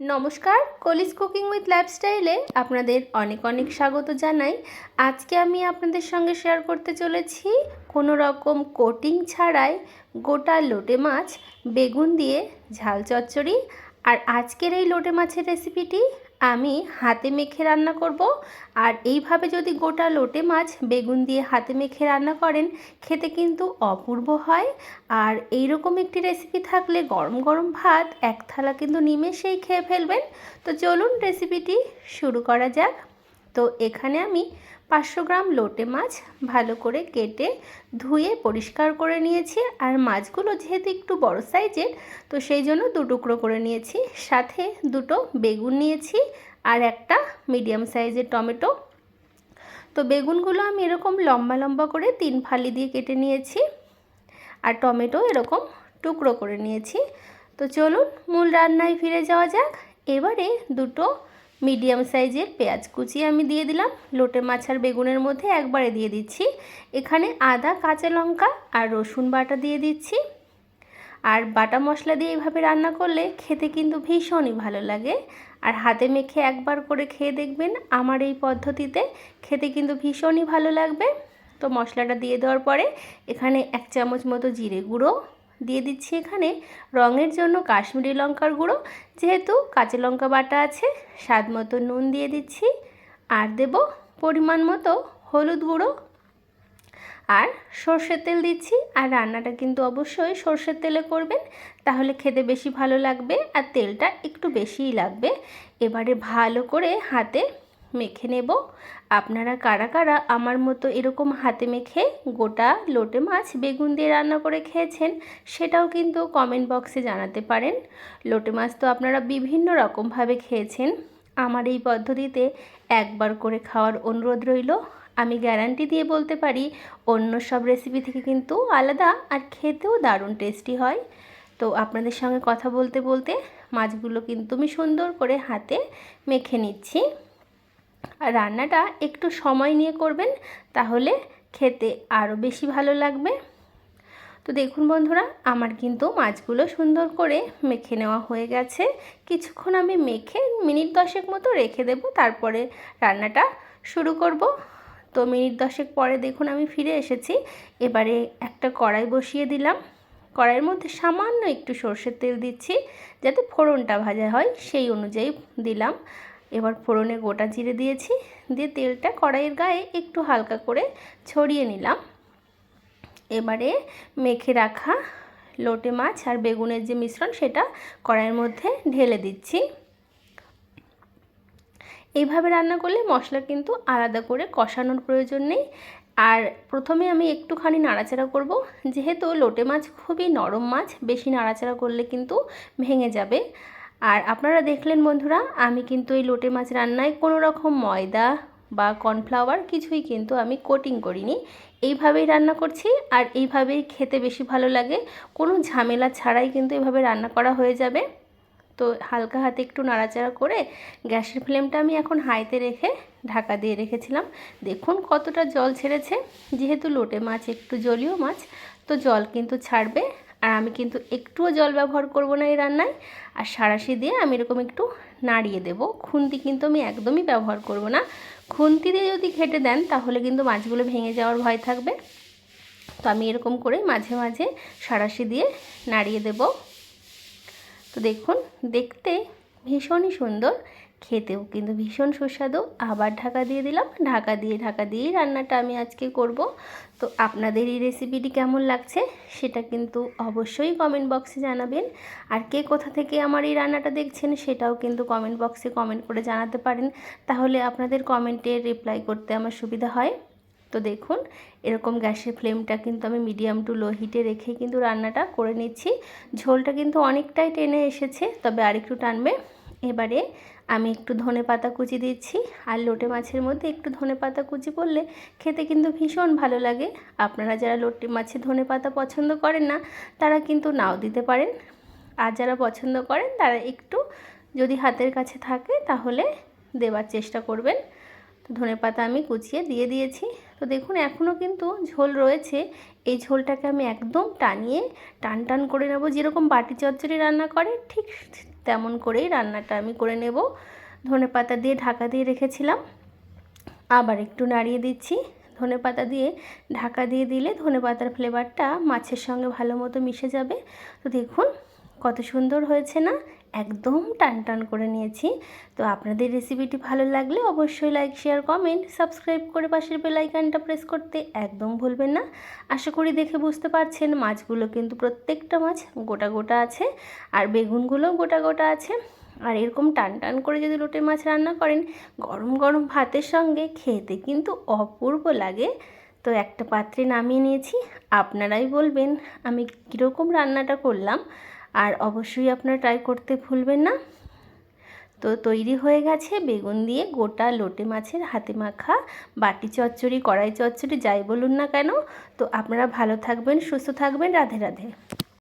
নমস্কার কলিজ cooking with লাইফস্টাইলে আপনাদের অনেক অনেক স্বাগত জানাই। আজকে আমি আপনাদের সঙ্গে শেয়ার করতে চলেছি কোনো রকম কোটিং ছাড়াই গোটা লোটে মাছ, বেগুন দিয়ে ঝাল চচ্চড়ি। আর আজকের এই লোটে মাছের রেসিপিটি আমি হাতে মেখে রান্না করব। আর এইভাবে যদি গোটা লোটে মাছ বেগুন দিয়ে হাতে মেখে রান্না করেন, খেতে কিন্তু অপূর্ব হয়। আর এই রকম একটি রেসিপি থাকলে গরম গরম ভাত, এক থালা কিন্তু নিমেষেই খেয়ে ফেলবেন। তো চলুন রেসিপিটি শুরু করা যাক। তো এখানে আমি পাঁচশো গ্রাম লোটে মাছ ভালো করে কেটে ধুয়ে পরিষ্কার করে নিয়েছি। আর মাছগুলো যেহেতু একটু বড় সাইজের, তো সেই জন্য দু টুকরো করে নিয়েছি। সাথে দুটো বেগুন নিয়েছি আর একটা মিডিয়াম সাইজের টমেটো। তো বেগুনগুলো আমি এরকম লম্বা লম্বা করে তিন ফালি দিয়ে কেটে নিয়েছি আর টমেটো এরকম টুকরো করে নিয়েছি। তো চলুন মূল রান্নায় ফিরে যাওয়া যাক। এবারে দুটো মিডিয়াম সাইজের পেঁয়াজ কুচি আমি দিয়ে দিলাম। লোটে মাছ আর বেগুনের মধ্যে একবারে দিয়ে দিচ্ছি। এখানে আদা, কাঁচা লঙ্কা আর রসুন বাটা দিয়ে দিচ্ছি। আর বাটা মশলা দিয়ে এইভাবে রান্না করলে খেতে কিন্তু ভীষণই ভালো লাগে। আর হাতে মেখে একবার করে খেয়ে দেখবেন আমার এই পদ্ধতিতে খেতে কিন্তু ভীষণই ভালো লাগবে। তো মশলাটা দিয়ে দেওয়ার পরে এখানে এক চামচ মতো জিরে গুঁড়ো দিয়ে দিচ্ছি এখানে রঙের জন্য কাশ্মীরি লঙ্কার গুঁড়ো। যেহেতু কাঁচা লঙ্কা বাটা আছে, স্বাদ মতো নুন দিয়ে দিচ্ছি। আর দেব পরিমাণ মতো হলুদ গুঁড়ো। আর সর্ষের তেল দিচ্ছি। আর রান্নাটা কিন্তু অবশ্যই সর্ষের তেলে করবেন, তাহলে খেতে বেশি ভালো লাগবে আর তেলটা একটু বেশিই লাগবে। এবারে ভালো করে হাতে মেখে নেব। আপনারা কারা কারা আমার মতো এরকম হাতে মেখে গোটা লোটে মাছ বেগুন দিয়ে রান্না করে খেয়েছেন সেটাও কিন্তু কমেন্ট বক্সে জানাতে পারেন। লোটে মাছ তো আপনারা বিভিন্ন রকমভাবে খেয়েছেন। আমার এই পদ্ধতিতে একবার করে খাওয়ার অনুরোধ রইল। আমি গ্যারান্টি দিয়ে বলতে পারি, অন্য সব রেসিপি থেকে কিন্তু আলাদা আর খেতেও দারুণ টেস্টি হয়। তো আপনাদের সঙ্গে কথা বলতে বলতে মাছগুলো কিন্তু আমি সুন্দর করে হাতে মেখে নিচ্ছি। আর রান্নাটা একটু সময় নিয়ে করবেন, তাহলে খেতে আরও বেশি ভালো লাগবে। তো দেখুন বন্ধুরা, আমার কিন্তু মাছগুলো সুন্দর করে মেখে নেওয়া হয়ে গেছে। কিছুক্ষণ আমি মেখে মিনিট দশেক মতো রেখে দেব, তারপরে রান্নাটা শুরু করব। তো মিনিট দশেক পরে দেখুন আমি ফিরে এসেছি। এবারে একটা কড়াই বসিয়ে দিলাম। কড়াইয়ের মধ্যে সামান্য একটু সর্ষের তেল দিচ্ছি, যাতে ফোড়নটা ভাজা হয়, সেই অনুযায়ী দিলাম। এবার ফোড়নে গোটা জিরে দিয়েছি, দিয়ে তেলটা কড়াইয়ের গায়ে একটু হালকা করে ছড়িয়ে নিলাম। এবারে মেখে রাখা লোটে মাছ আর বেগুনের যে মিশ্রণ, সেটা কড়াইয়ের মধ্যে ঢেলে দিচ্ছি। এইভাবে রান্না করলে মশলা কিন্তু আলাদা করে কষানোর প্রয়োজন নেই। আর প্রথমে আমি একটুখানি নাড়াচাড়া করব, যেহেতু লোটে মাছ খুবই নরম মাছ, বেশি নাড়াচাড়া করলে কিন্তু ভেঙে যাবে। আর আপনারা দেখলেন বন্ধুরা, আমি কিন্তু এই লোটে মাছ রান্নায় কোনো রকম ময়দা বা কর্নফ্লাওয়ার কিছুই কিন্তু আমি কোটিং করিনি। এইভাবেই রান্না করছি আর এইভাবেই খেতে বেশি ভালো লাগে। কোনো ঝামেলা ছাড়াই কিন্তু এভাবে রান্না করা হয়ে যাবে। তো হালকা হাতে একটু নাড়াচাড়া করে গ্যাসের ফ্লেমটা আমি এখন হাইতে রেখে ঢাকা দিয়ে রেখেছিলাম। দেখুন কতটা জল ছেড়েছে। যেহেতু লোটে মাছ একটু জলীয় মাছ, তো জল কিন্তু ছাড়বে। আর আমি কিন্তু একটুও জল ব্যবহার করব না এই রান্নায়। আর সারাশি দিয়ে আমি এরকম একটু নাড়িয়ে দেব। খুন্তি কিন্তু আমি একদমই ব্যবহার করব না। খুন্তি দিয়ে যদি ঘেটে দেন, তাহলে কিন্তু মাছগুলো ভেঙে যাওয়ার ভয় থাকবে। তো আমি এরকম করে মাঝে মাঝে সারাশি দিয়ে নাড়িয়ে দেব। তো দেখুন, দেখতে ভীষণই সুন্দর। খেতেও কিন্তু ভীষণ সুস্বাদু। আবার ঢাকা দিয়ে দিলাম। ঢাকা দিয়ে, ঢাকা দিয়েই রান্নাটা আমি আজকে করব। তো আপনাদের এই রেসিপিটি কেমন লাগছে সেটা কিন্তু অবশ্যই কমেন্ট বক্সে জানাবেন। আর কে কোথা থেকে আমার এই রান্নাটা দেখছেন সেটাও কিন্তু কমেন্ট বক্সে কমেন্ট করে জানাতে পারেন। তাহলে আপনাদের কমেন্টে রিপ্লাই করতে আমার সুবিধা হয়। তো দেখুন, এরকম গ্যাসের ফ্লেমটা কিন্তু আমি মিডিয়াম টু লো হিটে রেখে কিন্তু রান্নাটা করে নিচ্ছি। ঝোলটা কিন্তু অনেকটাই টেনে এসেছে, তবে আরেকটু টানবে। এবারে আমি একটু ধনে পাতা কুচি দিচ্ছি আর লোটে মাছের মধ্যে একটু ধনে পাতা কুচি করলে খেতে কিন্তু ভীষণ ভালো লাগে। আপনারা যারা লোটে মাছে ধনে পাতা পছন্দ করেন না, তারা কিন্তু নাও দিতে পারেন। আর যারা পছন্দ করেন, তারা একটু যদি হাতের কাছে থাকে, তাহলে দেওয়ার চেষ্টা করবেন। তো ধনে পাতা আমি কুচিয়ে দিয়ে দিয়েছি। তো দেখুন, এখনও কিন্তু ঝোল রয়েছে। এই ঝোলটাকে আমি একদম টানিয়ে টান টান করে নেব। যেরকম বাটি চচ্চড়ি রান্না করে, ঠিক তেমন করেই রান্নাটা আমি করে নেব। ধনে পাতা দিয়ে ঢাকা দিয়ে রেখেছিলাম। আবার একটু নাড়িয়ে দিচ্ছি। ধনে পাতা দিয়ে ঢাকা দিয়ে দিলে ধনে পাতার ফ্লেভারটা মাছের সঙ্গে ভালো মতো মিশে যাবে। তো দেখুন কত সুন্দর হয়েছে না? একদম টান টান করে নিয়েছি। তো আপনাদের রেসিপিটি ভালো লাগলে অবশ্যই লাইক শেয়ার কমেন্ট সাবস্ক্রাইব করে পাশের বেল আইকনটা প্রেস করতে একদম ভুলবেন না। আশা করি দেখে বুঝতে পারছেন, মাছগুলো কিন্তু প্রত্যেকটা মাছ গোটা গোটা আছে আর বেগুনগুলো গোটা গোটা আছে। আর এরকম টান টান করে যদি লোটে মাছ রান্না করেন, গরম গরম ভাতের সঙ্গে খেতে কিন্তু অপূর্ব লাগে। তো একটা পাত্রে নামিয়ে নিয়েছি, আপনারাই বলবেন আমি কীরকম রান্নাটা করলাম। আর অবশ্যই আপনারা ট্রাই করতে ভুলবেন না। তো তৈরি হয়ে গেছে বেগুন দিয়ে গোটা লোটে মাছের হাতে মাখা, বাটি চচ্চড়ি, কড়াই চচ্চড়ি, যাই বলুন না কেন। তো আপনারা ভালো থাকবেন, সুস্থ থাকবেন। রাধে রাধে।